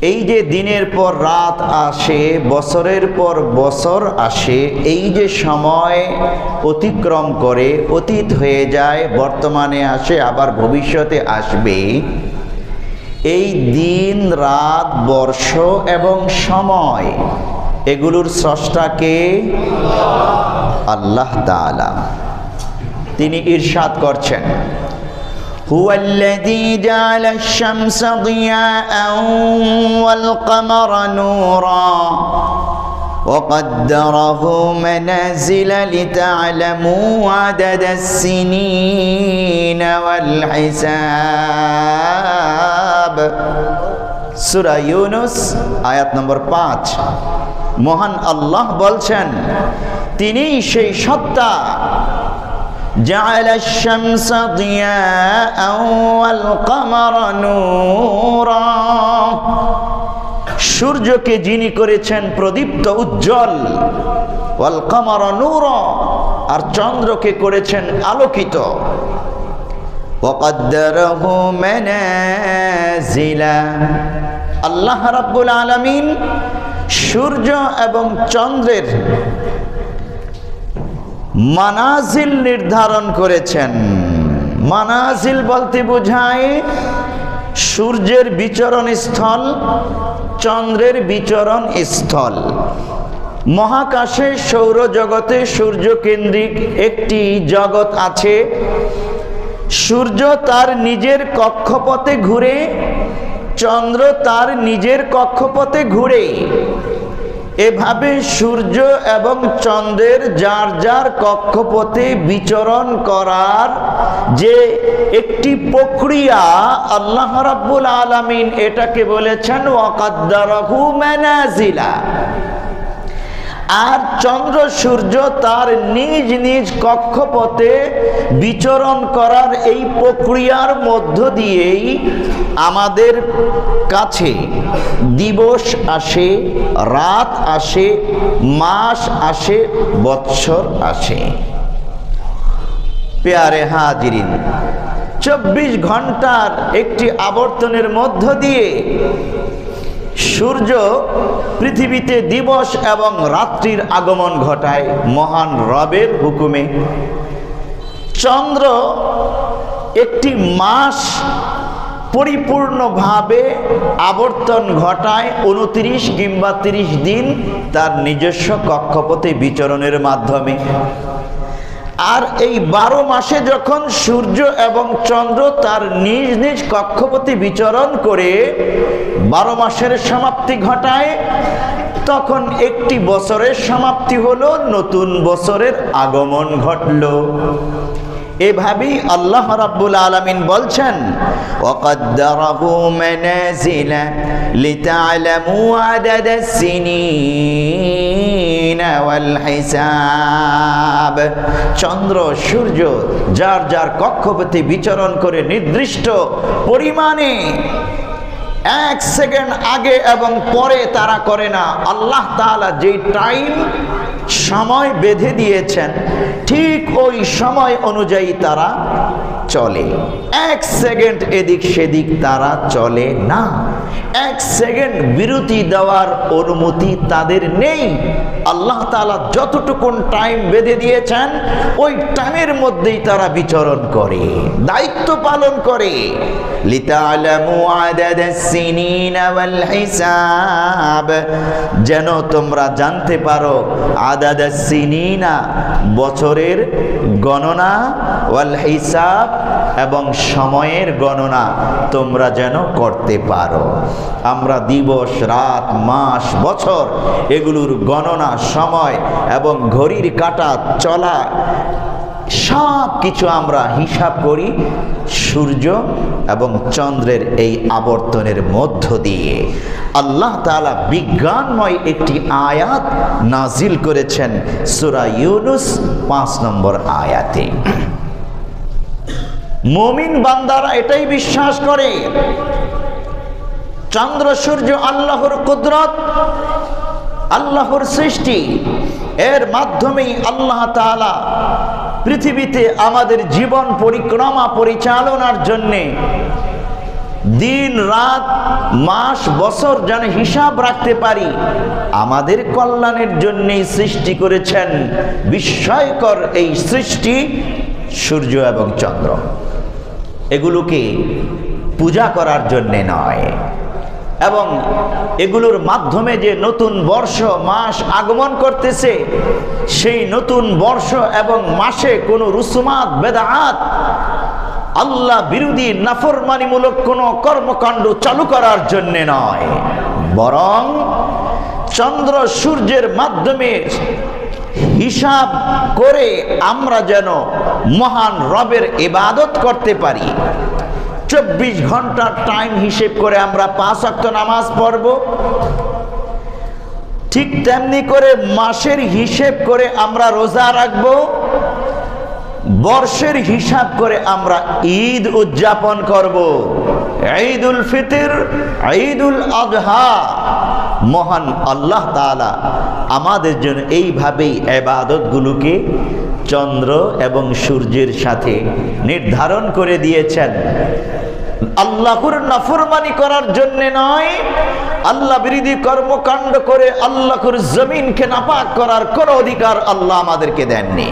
এই যে দিনের পর রাত আসে, বছরের পর বছর আসে, এই যে সময় অতিক্রম করে, অতীত হয়ে যায়, বর্তমানে আসে, আবার ভবিষ্যতে আসবে, এই দিন, রাত, বর্ষ এবং সময়, এগুলোর স্রষ্টাকে আল্লাহ তিনি ইরশাদ করছেন। هو الذي جعل الشمس ضياء والقمر نورا وقدره منازل لتعلموا عدد السنين والحساب সুরা ইউনুস আয়াত নম্বর পাঁচ মহান আল্লাহ বলছেন তিনি সেই সত্তা جعل الشمس ضياء والقمر نورا সূর্যকে যিনি করেছেন প্রদীপ্ত উজ্জ্বল ওয়াল কামার নূর আর চন্দ্রকে করেছেন আলোকিত وقدره منازلا আল্লাহ রাব্বুল আলামিন সূর্য এবং চন্দ্রের মানাজিল নির্ধারণ করেছেন। মানাজিল বলতে বোঝায়, সূর্যের বিচরণ স্থল, চন্দ্রের বিচরণ স্থল। মহাকাশে সৌরজগতে সূর্য কেন্দ্রিক একটি জগৎ আছে। সূর্য তার নিজের কক্ষপথে ঘুরে, চন্দ্র তার নিজের কক্ষপথে ঘুরে। এভাবে সূর্য এবং চন্দ্রের যার যার কক্ষপথে বিচরণ করার যে একটি প্রক্রিয়া আল্লাহ রাব্বুল আলামিন এটাকে বলেছেন, ওয়াকাদ্দারাহু মানাজিলা। আর চন্দ্র সূর্য তার নিজ নিজ কক্ষপথে বিচরণ করার এই প্রক্রিয়ার মধ্য দিয়েই আমাদের কাছে দিবস আসে, রাত আসে, মাস আসে, বৎসর আসে। পেয়ারে হাজিরিন, চব্বিশ ঘণ্টার একটি আবর্তনের মধ্য দিয়ে সূর্য পৃথিবীতে দিবস এবং রাত্রির আগমন ঘটায় মহান রবের হুকুমে। চন্দ্র একটি মাস পরিপূর্ণভাবে আবর্তন ঘটায় উনত্রিশ কিংবা তিরিশ দিন তার নিজস্ব কক্ষপথে বিচরণের মাধ্যমে। আর এই বারো মাসে যখন সূর্য এবং চন্দ্র তার নিজ নিজ কক্ষপতি বিচরণ করে বারো মাসের সমাপ্তি ঘটায়, তখন একটি বছরের সমাপ্তি হলো, নতুন বছরের আগমন ঘটল। এভাবেই আল্লাহ রাব্বুল আলামিন বলছেন, ওয়াকাদ্দারাহু মানাজিলা লিতা'লামু আদাদাস সিনিনা ওয়াল হিসাব। চন্দ্র, সূর্য, যার যার কক্ষপথে বিচরণ করে নির্দিষ্ট পরিমাণে এক সেকেন্ড আগে এবং পরে তারা করে না। আল্লাহ তাআলা যেই টাইম, সময় বেঁধে দিয়েছেন, ঠিক ওই সময় অনুযায়ী তারা চলে। এক সেকেন্ড এদিক সেদিক তারা চলে না। এক সেকেন্ড বিরতি দেওয়ার অনুমতি তাদের নেই। আল্লাহ তাআলা যতটুকুন টাইম বেঁধে দিয়েছেন, ওই টাইমের মধ্যেই তারা বিচরণ করে, দায়িত্ব পালন করে। ওয়াল যেন তোমরা জানতে পারো সিনিনা বছরের গণনা ওয়াল হিসাব এবং সময়ের গণনা তোমরা যেন করতে পারো। আমরা দিবস, রাত, মাস, বছর এগুলোর গণনা, সময় এবং ঘড়ির কাটা, চলা সব কিছু আমরা হিসাব করি সূর্য এবং চন্দ্রের এই আবর্তনের মধ্য দিয়ে। আল্লাহ তাআলা বিজ্ঞানময় একটি আয়াত নাজিল করেছেন সূরা ইউনুস পাঁচ নম্বর আয়াতে। মুমিন বান্দারা এটাই বিশ্বাস করে। চন্দ্র, সূর্য আল্লাহর কুদরত, আল্লাহর সৃষ্টি। এর মাধ্যমেই আল্লাহ তাআলা পৃথিবীতে আমাদের জীবন পরিক্রমা পরিচালনার জন্যে দিন, রাত, মাস, বছর যেন হিসাব রাখতে পারি, আমাদের কল্যাণের জন্যেই সৃষ্টি করেছেন বিস্ময়কর এই সৃষ্টি সূর্য এবং চন্দ্র। এগুলোকে পূজা করার জন্যে নয়। এবং এগুলোর মাধ্যমে যে নতুন বর্ষ মাস আগমন করতেছে, সেই নতুন বর্ষ এবং মাসে কোনো রুসুমাত, বেদাত, আল্লাহ বিরোধী, নাফরমানিমূলক কোনো কর্মকাণ্ড চালু করার জন্যে নয়। বরং চন্দ্র সূর্যের মাধ্যমে হিসাব করে আমরা যেন মহান রবের ইবাদত করতে পারি। চব্বিশ ঘণ্টার টাইম হিসেব করে আমরা পাঁচ অক্ত নামাজ পড়ব। ঠিক তেমনি করে মাসের হিসেব করে আমরা রোজা রাখব। বর্ষের হিসাব করে আমরা ঈদ উদযাপন করব। ঈদ উল ফিতর ঈদ উল আজহা মহান আল্লাহ তাআলা আমাদের জন্য এইভাবেই এবাদতগুলোকে চন্দ্র এবং সূর্যের সাথে নির্ধারণ করে দিয়েছেন। আল্লাহর নাফরমানি করার জন্য নয়। আল্লাহ বিরোধী কর্মকাণ্ড করে আল্লাহর জমিনকে নাপাক করার কোনো অধিকার আল্লাহ আমাদেরকে দেননি।